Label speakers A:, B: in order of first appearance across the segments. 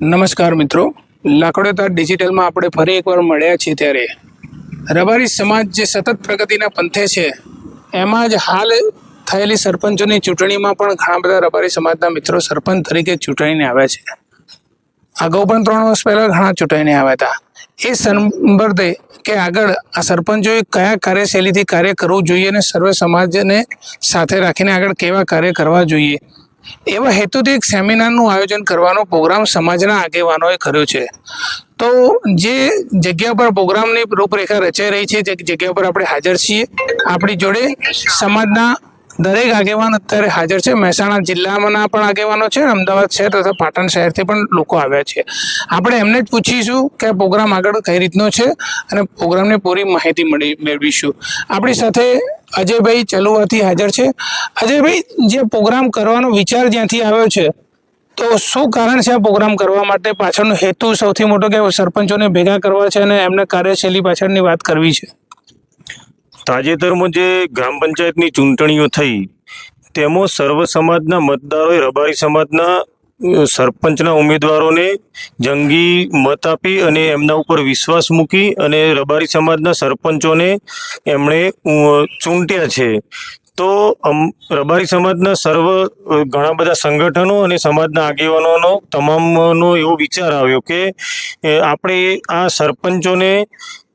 A: નમસ્કાર મિત્રો. લાકડોતા ડિજિટલમાં આપણે ફરી એકવાર મળ્યા છીએ ત્યારે. રબારી સમાજ જે સતત પ્રગતિના પંથે છે, એમાં જ હાલ થયેલી સરપંચોની ચૂંટણીમાં પણ ઘણા બધા રબારી સમાજના મિત્રો સરપંચ તરીકે ચૂંટાઈને આવ્યા છે. અગાઉ પણ ત્રણ વર્ષ પહેલાં ઘણા ચૂંટાઈને આવ્યા હતા. એ સંદર્ભે કે આગળ આ સરપંચોએ કયા કાર્યશૈલીથી કાર્ય કરવું જોઈએ અને સર્વે સમાજને સાથે રાખીને આગળ કેવા કાર્ય કરવા જોઈએ એવા હેતુથી એક સેમિનારનું આયોજન કરવાનો પ્રોગ્રામ સમાજના આગેવાનોએ કર્યો છે. તો જે જગ્યા પર પ્રોગ્રામની રૂપરેખા રચાઈ રહી છે, જે જગ્યા પર આપણે હાજર છીએ, આપણી જોડે સમાજના દરેક આગેવાન અત્યારે હાજર છે. મહેસાણા જિલ્લામાંના પણ આગેવાનો છે. અમદાવાદ શહેર તથા પાટણ શહેરથી પણ લોકો આવ્યા છે. આપણે એમને જ પૂછીશું કે પ્રોગ્રામ આગળ કઈ રીતનો છે અને પ્રોગ્રામની પૂરી માહિતી મળી મેળવીશું. આપણી સાથે અજયભાઈ ચલુવાથી હાજર છે. અજયભાઈ, જે પ્રોગ્રામ કરવાનો વિચાર જ્યાંથી આવ્યો છે, તો શું કારણ છે આ પ્રોગ્રામ કરવા માટે? પાછળનો હેતુ સૌથી મોટો કે સરપંચોને ભેગા કરવા છે અને એમને કાર્યશૈલી પાછળની વાત કરવી છે?
B: તાજેતરમાં જે ગ્રામ પંચાયતની ચૂંટણીઓ થઈ. તેમાં સર્વ સમાજના મતદારોએ રબારી સમાજના સરપંચના ઉમેદવારોને જંગી મત આપી અને એમના ઉપર વિશ્વાસ મૂકી અને રબારી સમાજના સરપંચોને એમણે ચૂંટ્યા છે. તો રબારી સમાજના સર્વ ઘણા બધા સંગઠનો અને સમાજના આગેવાનોનો તમામનો એવો વિચાર આવ્યો કે આપણે આ સરપંચોને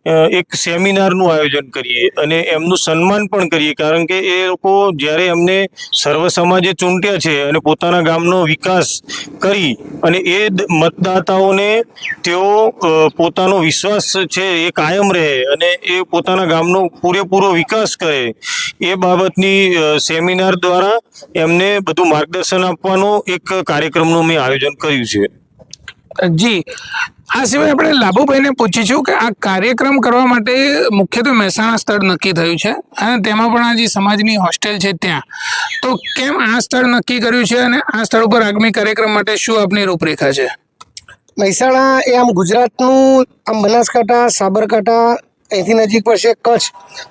B: એક સેમિનારનું આયોજન કરીએ અને એમનું સન્માન પણ કરીએ. કારણ કે એ લોકો જ્યારે એમને સર્વ સમાજે ચૂંટ્યા છે અને પોતાના ગામનો વિકાસ કરી અને એ મતદાતાઓને તેઓ પોતાનો વિશ્વાસ છે એ કાયમ રહે અને એ પોતાના ગામનો પૂરેપૂરો વિકાસ કરે, એ બાબતની સેમિનાર દ્વારા એમને બધું માર્ગદર્શન આપવાનો એક કાર્યક્રમનું મેં આયોજન કર્યું છે.
A: જી. આ સિવાય આપણે લાભુભાઈને પૂછીશું કે આ કાર્યક્રમ કરવા માટે મુખ્યત્વે મહેસાણા સ્થળ નક્કી થયું છે અને તેમાં પણ આ જે સમાજની હોસ્ટેલ છે ત્યાં. તો કેમ આ સ્થળ નક્કી કર્યું છે અને આ સ્થળ ઉપર આગામી કાર્યક્રમ માટે શું આપની રૂપરેખા છે?
C: મહેસાણા એ આમ ગુજરાતનું આમ બનાસકાંઠા, સાબરકાંઠા, અહીંથી નજીક પડશે કચ્છ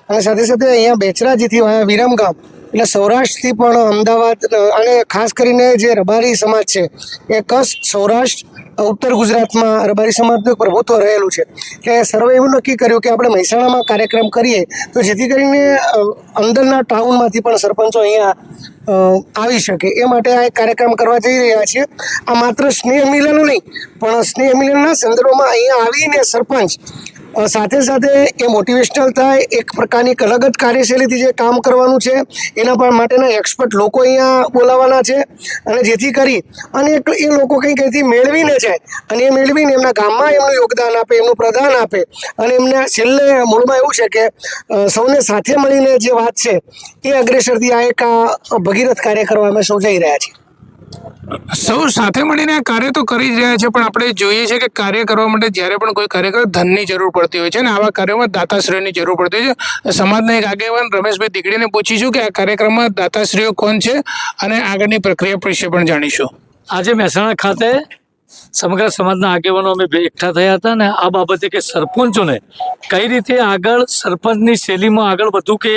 C: અને સાથે સાથે અહીંયા બેચરાજીથી વિરમગામ એટલે સૌરાષ્ટ્રથી પણ અમદાવાદ અને ખાસ કરીને જે રબારી સમાજ છે, એ કચ્છ, સૌરાષ્ટ્ર, ઉત્તર ગુજરાતમાં રબારી સમાજનું પ્રભુત્વ રહેલું છે. એટલે સર્વે એવું નક્કી કર્યું કે આપણે મહેસાણામાં કાર્યક્રમ કરીએ, તો જેથી કરીને અંદરના ટાઉનમાંથી પણ સરપંચો અહીંયા આવી શકે. એ માટે આ એક કાર્યક્રમ કરવા જઈ રહ્યા છીએ. આ માત્ર સ્નેહ મિલન નહીં, પણ સ્નેહ મિલનના સંદર્ભમાં અહીંયા આવીને સરપંચ સાથે સાથે એ મોટિવેશનલ થાય, એક પ્રકારની એક અલગ જ કાર્યશૈલીથી જે કામ કરવાનું છે, એના પણ માટેના એક્સપર્ટ લોકો અહીંયા બોલાવવાના છે. અને જેથી કરી અને એક એ લોકો કંઈક અહીંથી મેળવીને જાય અને એ મેળવીને એમના ગામમાં એમનું યોગદાન આપે, એમનું પ્રદાન આપે. અને એમને છેલ્લે મૂળમાં એવું છે કે સૌને સાથે મળીને જે વાત છે, એ અગ્રેસરથી આ એક આ ભગીરથ કાર્ય કરવા અમે સૌ જઈ રહ્યા છીએ.
A: સૌ સાથે મળીને કાર્ય તો કરી જ રહ્યા છે, પણ આપણે જોઈએ છે કે કાર્ય કરવા માટે જ્યારે પણ કોઈ કાર્ય કરે ધનની જરૂર પડતી હોય છે અને આવા કાર્યોમાં દાતાશ્રીઓની જરૂર પડતી હોય છે. સમાજના એક આગેવાન રમેશભાઈ દીકડીને પૂછીશું કે આ કાર્યક્રમમાં દાતાશ્રીઓ કોણ છે અને આગળની પ્રક્રિયા વિશે પણ જાણીશું.
D: આજે મહેસાણા ખાતે સમગ્ર સમાજના આગેવાનો અમે બે એકઠા થયા હતા ને આ બાબતે કે સરપંચોને કઈ રીતે આગળ સરપંચની શૈલીમાં આગળ વધુ કે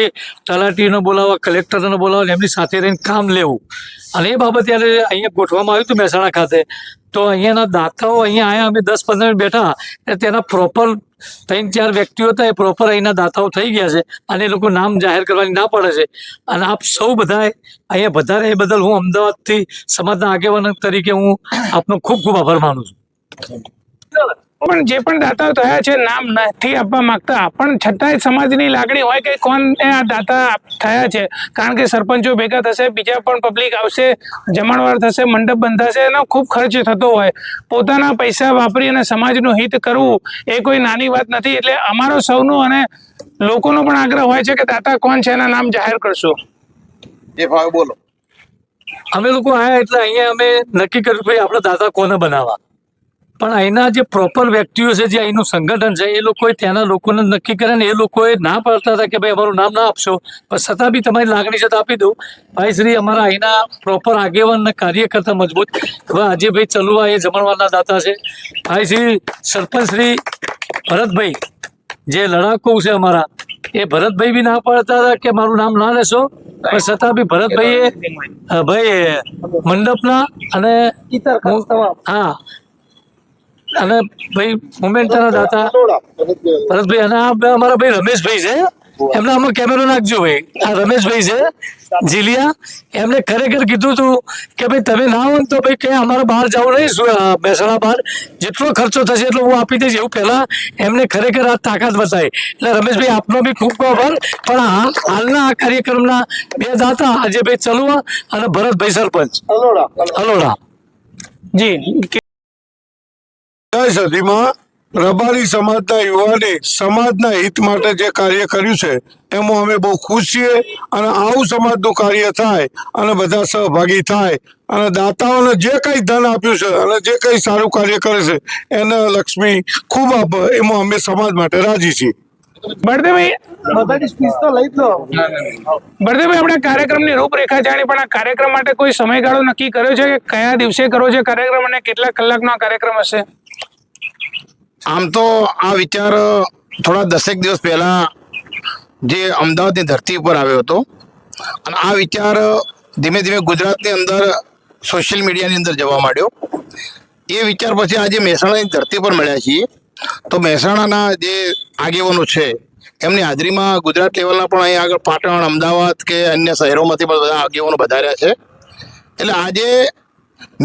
D: તલાટીનો બોલાવવા, કલેક્ટરને બોલાવવા એમની સાથે રહીને કામ લેવું. અને એ બાબતે જ્યારે અહીંયા ગોઠવવામાં આવ્યું હતું મહેસાણા ખાતે. તો અહીંયાના દાતાઓ અહીંયા આવ્યા અમે દસ પંદર મિનિટ બેઠા. અને તેના પ્રોપર ત્રણ ચાર વ્યક્તિઓ હતા, એ પ્રોપર અહીંના દાતાઓ થઈ ગયા છે. અને એ લોકો નામ જાહેર કરવાની ના પડે છે. અને આપ સૌ બધાએ અહીંયા વધારે એ બદલ હું અમદાવાદથી સમાજના આગેવાન તરીકે હું આપનો ખૂબ ખૂબ આભાર માનું છું.
A: પણ જે પણ દાતાઓ થયા છે નામ નથી આપવા માંગતા. પણ છતાંય સમાજની લાગણી હોય કે કોણ આ દાતા થયા છે? કારણ કે સરપંચો ભેગા થશે બીજા પણ પબ્લિક આવશે જમણવાર થશે મંડપ બંધાશે એનો ખૂબ ખર્ચ થતો હોય. પોતાના પૈસા વાપરી અને સમાજનું હિત કરવું એ કોઈ નાની વાત નથી. એટલે અમારો સૌનો અને લોકોનો પણ આગ્રહ હોય છે કે દાતા કોણ છે એના નામ જાહેર કરશો.
E: જે ભાવ બોલો.
D: અમે લોકો આયા એટલે અહીંયા અમે નક્કી કર્યું કે ભાઈ આપણે દાતા કોને બનાવવા? પણ અહીંના જે પ્રોપર વ્યક્તિઓ છે જે અહીંનું સંગઠન છે એ લોકોએ ત્યાંના લોકોને નક્કી કરે ને એ લોકોએ ના પાડતા હતા કે ભાઈ અમારું નામ ના આપશો. પણ છતાં બી તમારી લાગણી છે તો આપી દઉં. ભાઈ શ્રી અમારા અહીંના પ્રોપર આગેવાન અને કાર્યકર્તા મજબૂત. હવે આજે ભાઈ ચલુવા એ જમણવારના દાતા છે. ભાઈ શ્રી સરપંચ શ્રી ભરતભાઈ જે લડાકુ છે અમારા એ ભરતભાઈ બી ના પાડતા હતા કે મારું નામ ના લેશો? પણ છતાં બી ભરતભાઈએ ભાઈ મંડપના અને હા અને ભાઈ મોમેન્ટના દાતા ભરતભાઈ અને અમારા ભાઈ રમેશભાઈ છે. એમના આમાં કેમેરો નાખજો ભાઈ. આ રમેશભાઈ છે જીલિયા એમને ખરેખર કીધું હતું કે ભાઈ તમે ના હોય ને તો ભાઈ કે અમારે બહાર જવું નહીં મહેસાણા બહાર? જેટલો ખર્ચો થશે એટલો હું આપી દઈશ. એવું પહેલા એમને ખરેખર આ તાકાત બતાવી. એટલે રમેશભાઈ આપનો બી ખૂબ ખૂબ આભાર. પણ હાલના આ કાર્યક્રમના બે દાતા આજે ભાઈ ચલુવા અને ભરતભાઈ સરપંચ. હલોડા
A: જી.
F: આ સદીમાં રબારી સમાજના યુવાને સમાજના હિત માટે જે કાર્ય કર્યું છે એમાં અમે બહુ ખુશ છીએ અને આવું સમાજનું કાર્ય થાય અને બધા સહભાગી થાય અને દાતાઓને જે કંઈ ધન આપ્યું છે અને જે કંઈ સારું કાર્ય કરે છે એને લક્ષ્મી ખૂબ આપે એમાં અમે સમાજ માટે રાજી છીએ.
A: બળદેવભાઈ બળદેવભાઈ આપણે કાર્યક્રમની રૂપરેખા જાણી પણ આ કાર્યક્રમ માટે કોઈ સમયગાળો નક્કી કર્યો છે? કે કયા દિવસે કરવો છે કાર્યક્રમ અને કેટલા કલાકનો આ કાર્યક્રમ હશે?
E: આમ તો આ વિચાર થોડા દસેક દિવસ પહેલા જે અમદાવાદની ધરતી ઉપર આવ્યો હતો, અને આ વિચાર ધીમે ધીમે ગુજરાતની અંદર, સોશિયલ મીડિયાની અંદર જવા માંડ્યો. એ વિચાર પછી આજે મહેસાણાની ધરતી પર મળ્યા છીએ. તો મહેસાણાના જે આગેવાનો છે, એમની હાજરીમાં ગુજરાત લેવલના પણ અહીં આગળ પાટણ, અમદાવાદ કે અન્ય શહેરોમાંથી પણ બધા આગેવાનો વધાર્યા છે. એટલે આજે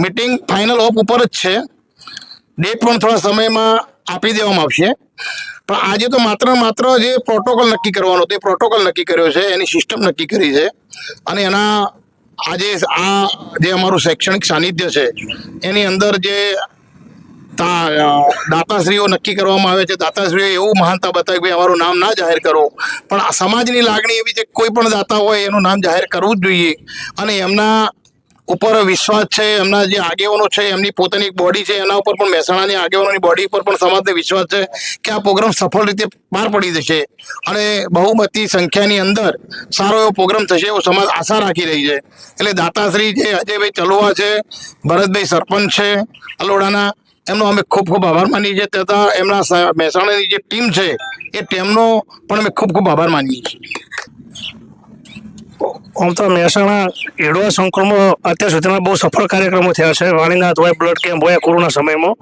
E: મિટિંગ ફાઇનલ ઓફ ઉપર જ છે. ડેટ પણ થોડા સમયમાં આપી દેવામાં આવશે. પણ આજે તો માત્ર માત્ર જે પ્રોટોકોલ નક્કી કરવાનો તે પ્રોટોકોલ નક્કી કર્યો છે, એની સિસ્ટમ નક્કી કરી છે. અને એના આજે આ જે અમારું શૈક્ષણિક સાનિધ્ય છે, એની અંદર જે દાતાશ્રીઓ નક્કી કરવામાં આવે છે. દાતાશ્રીઓ એવું મહાનતા બતાવી કે અમારું નામ ના જાહેર કરો. પણ આ સમાજની લાગણી એવી છે કોઈ પણ દાતા હોય, એનું નામ જાહેર કરવું જ જોઈએ. અને એમના ઉપર વિશ્વાસ છે, એમના જે આગેવાનો છે, એમની પોતાની એક બોડી છે, એના ઉપર પણ મહેસાણાની આગેવાનોની બોડી ઉપર પણ સમાજને વિશ્વાસ છે કે આ પ્રોગ્રામ સફળ રીતે પાર પડી જશે. અને બહુમતી સંખ્યાની અંદર સારો એવો પ્રોગ્રામ થશે એવો સમાજ આશા રાખી રહી છે. એટલે દાતાશ્રી જે અજયભાઈ ચલોવા છે, ભરતભાઈ સરપંચ છે, અલોડાના, એમનો અમે ખૂબ ખૂબ આભાર માનીએ છીએ તથા એમના મહેસાણાની જે ટીમ છે, એ ટીમનો પણ અમે ખૂબ ખૂબ આભાર માનીએ છીએ.
G: આમ તો મહેસાણા એડવા સંકુલમાં અત્યાર સુધીમાં બહુ સફળ કાર્યક્રમો થયા છે. વાણીનાથ હોય બ્લડ કેમ્પ હોય કોરોના સમયમાં.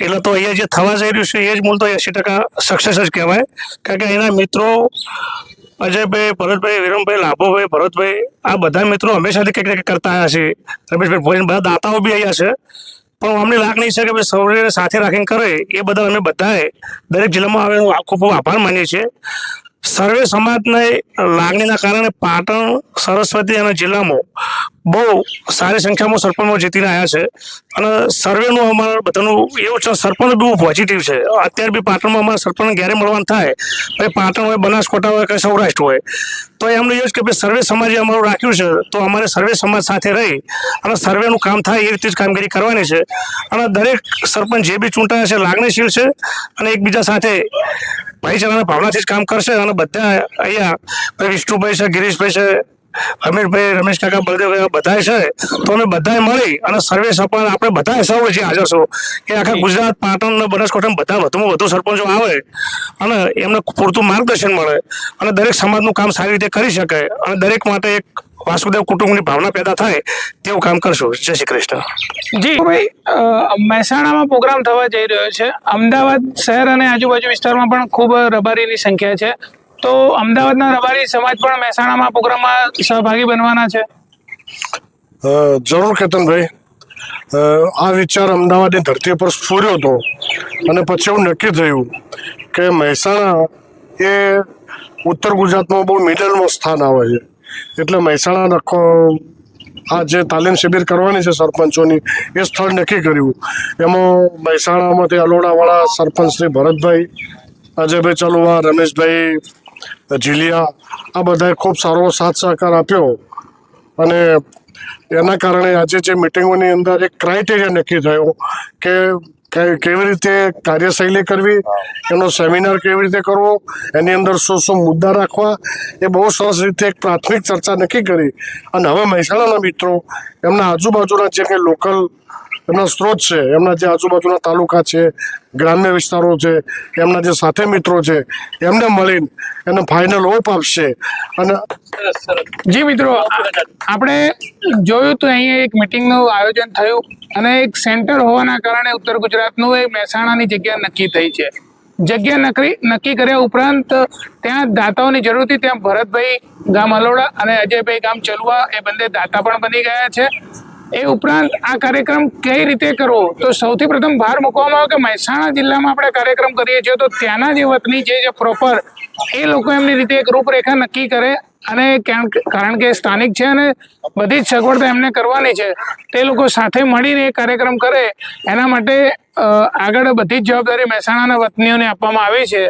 G: એટલે તો અહીંયા જે થવા જઈ રહ્યું છે, એ જ મૂળ તો એંસી ટકા સક્સેસ જ કહેવાય. કારણ કે એના મિત્રો અજયભાઈ, ભરતભાઈ, વિરમભાઈ, લાભોભાઈ, ભરતભાઈ, આ બધા મિત્રો હંમેશાથી કંઈક કંઈક કરતા આવ્યા છે. રમેશભાઈ ભોજન બધા દાતાઓ બી અહીંયા છે. પણ અમને લાગણી છે કે ભાઈ સૌને સાથે રાખીને કરે. એ બદલ અમે બધાએ દરેક જિલ્લામાં આવે ખૂબ ખૂબ આભાર માનીએ છીએ. સર્વે સમાજને લાગણીના કારણે પાટણ, સરસ્વતી અને જિલ્લામાં બહુ સારી સંખ્યામાં સરપંચો જીતીને આવ્યા છે. અને સર્વેનું અમારા બધાનું એવું છે, સરપંચ બહુ પોઝિટિવ છે. અત્યારે બી પાટણમાં અમારા સરપંચ ઘેરે મળવાનું થાય ભાઈ પાટણ હોય બનાસકોટા હોય કે સૌરાષ્ટ્ર હોય, તો એમને એવું કે ભાઈ સર્વે સમાજે અમારું રાખ્યું છે, તો અમારે સર્વે સમાજ સાથે રહી અને સર્વેનું કામ થાય એ રીતે જ કામગીરી કરવાની છે. અને દરેક સરપંચ જે બી ચૂંટાયા છે, લાગણીશીલ છે અને એકબીજા સાથે ભાઈચારાના ભાવનાથી જ કામ કરશે અને બધા અહીંયા ભાઈ વિષ્ણુભાઈ છે ગિરીશભાઈ છે અમીરભાઈ રમેશ કાકા બળદેવ બધાય છે તો અમે બધાએ મળી અને સર્વે સફળ આપણે બધા સૌ જે હાજર છો. એ આખા ગુજરાત પાટણ અને બનાસકાંઠામાં બધા વધુમાં વધુ સરપંચો આવે અને એમને પૂરતું માર્ગદર્શન મળે અને દરેક સમાજનું કામ સારી રીતે કરી શકે અને દરેક માટે એક વાસુદેવ કુટુંબની ભાવના પેદા થાય તેવું કામ કરશું. જય શ્રી કૃષ્ણ.
A: જી. ભાઈ મહેસાણામાં પ્રોગ્રામ થવા જઈ રહ્યો છે. અમદાવાદ શહેર અને આજુબાજુ વિસ્તારમાં પણ ખૂબ રબારીની સંખ્યા છે. તો અમદાવાદના રબારી સમાજ પણ મહેસાણામાં પ્રોગ્રામમાં સહભાગી બનવાના છે?
F: જરૂર કેતનભાઈ. આ વિચાર અમદાવાદની ધરતી પર સ્ફૂર્યો હતો. અને પછી એવું નક્કી થયું કે મહેસાણા એ ઉત્તર ગુજરાતમાં બહુ મિડલમાં સ્થાન આવે છે. એટલે મહેસાણા નખો આ જે તાલીમ શિબિર કરવાની છે સરપંચોની, એ સ્થળ નક્કી કર્યું. એમાં મહેસાણામાંથી અલોડાવાળા સરપંચ શ્રી ભરતભાઈ, અજયભાઈ ચલુવા, રમેશભાઈ, ઝીલિયા, આ બધાએ ખૂબ સારો સાથ સહકાર આપ્યો. અને એના કારણે આજે જે મિટિંગોની અંદર એક ક્રાઇટેરિયા નક્કી થયો કે કે- કેવી રીતે કાર્યશૈલી કરવી, એનો સેમિનાર કેવી રીતે કરવો, એની અંદર શું શું મુદ્દા રાખવા, એ બહુ સરસ રીતે એક પ્રાથમિક ચર્ચા નક્કી કરી. અને હવે મહેસાણાના મિત્રો, એમના આજુબાજુના જે કંઈ લોકલ એમના સ્ત્રોત છે, એમના જે આજુબાજુના તાલુકા છે, ગ્રામ્ય વિસ્તારો છે, એમના જે સાથે મિત્રો છે, એમને મળીને એને ફાઇનલ ઓપ આપશે. અને
A: જી મિત્રો, આપણે જોયું તો અહીંયા એક મિટિંગનું આયોજન થયું અને એક સેન્ટર હોવાના કારણે ઉત્તર ગુજરાતનું એ મહેસાણાની જગ્યા નક્કી થઈ છે. જગ્યા નક્કી નક્કી કર્યા ઉપરાંત ત્યાં દાતાઓની જરૂર હતી, ત્યાં ભરતભાઈ ગામ અલોડા અને અજયભાઈ ગામ ચલુવા એ બંને દાતા પણ બની ગયા છે. એ ઉપરાંત આ કાર્યક્રમ કઈ રીતે કરવો? તો સૌથી પ્રથમ ભાર મૂકવામાં આવ્યો કે મહેસાણા જિલ્લામાં આપણે કાર્યક્રમ કરીએ છીએ, તો ત્યાંના જે વતની છે જે પ્રોપર એ લોકો એમની રીતે એક રૂપરેખા નક્કી કરે અને કારણ કે- સ્થાનિક છે અને બધી જ સગવડતા એમને કરવાની છે. તે લોકો સાથે મળીને એ કાર્યક્રમ કરે. એના માટે આગળ બધી જ જવાબદારી મહેસાણાના વતનીઓને આપવામાં આવી છે.